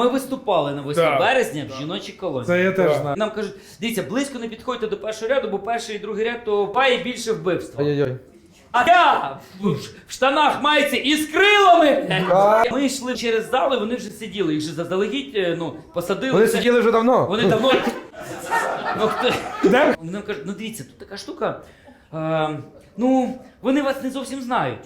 Ми виступали на 8 Так, березня в жіночій колонії. Це я теж знаю. Нам кажуть, дивіться, близько не підходьте до першого ряду, бо перший і другий ряд то пає більше вбивства. Ой-ой-ой. А я в, в штанах майці і з крилами. блядь. Ми йшли через зали, вони вже сиділи, їх же заздалегідь, е, ну, посадили. Вони Це- сиділи вже давно. Вони давно. Ну, хто... Вони нам кажуть, ну дивіться, тут така штука. Е, ну, вони вас не зовсім знають.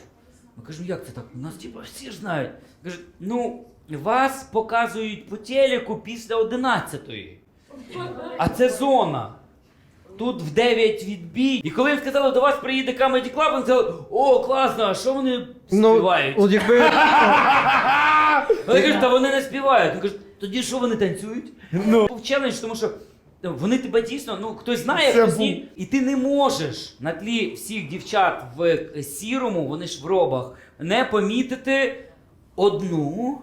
Ми кажемо, як це так? У нас типу всі ж знають. Кажуть, ну, вас показують по телеку після 11-ї. А це зона. Тут в 9 відбій. І коли їм сказали, до вас приїде Comedy Club, вони сказали, о, класно, а що вони співають? Ну, от якби... Вони кажуть, та вони не співають. Він каже, тоді що вони танцюють? Ну. Був челендж, тому що вони тебе дійсно, ну хтось знає, Це хтось був- ні. І ти не можеш на тлі всіх дівчат в сірому, вони ж в робах, не помітити одну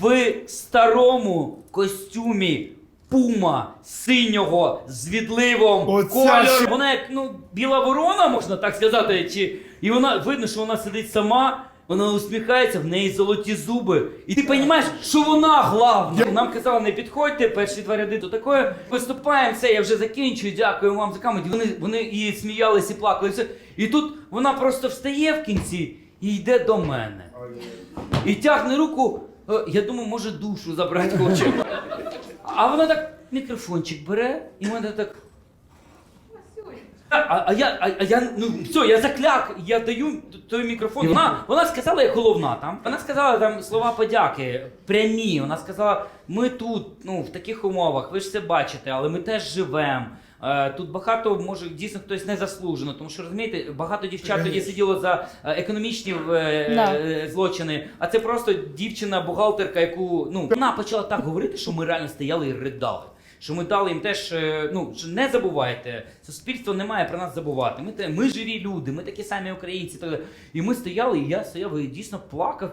в старому костюмі. Пума синього з відливом Оця кольору. Вона як ну біла ворона, можна так сказати. Чи і вона видно, що вона сидить сама. Вона усміхається, в неї золоті зуби. І ти розумієш, що вона главна. Нам казали, не підходьте, перші два ряди то таке. Виступаємо, все, я вже закінчую, дякую вам за камеді. Вони, вони і сміялись, і плакали. Все. І тут вона просто встає в кінці і йде до мене. І тягне руку, е, я думаю, може душу забрати хоче. А вона так мікрофончик бере, і мене так. А, а я, а, а я, ну все, я закляк, я даю той мікрофон. Вона, вона сказала, як головна там. Вона сказала там слова подяки, прямі. Вона сказала, ми тут, ну, в таких умовах, ви ж це бачите, але ми теж живемо. Е, Тут багато може дійсно хтось незаслужено, тому що розумієте, багато дівчат тоді сиділо за е, економічні е, Да. е, злочини, а це просто дівчина-бухгалтерка, яку ну вона почала так говорити, що ми реально стояли і ридали. Що ми дали їм теж, е, ну не забувайте, суспільство не має про нас забувати. Ми те, ми живі люди, ми такі самі українці. І ми стояли, і я стояв і дійсно плакав.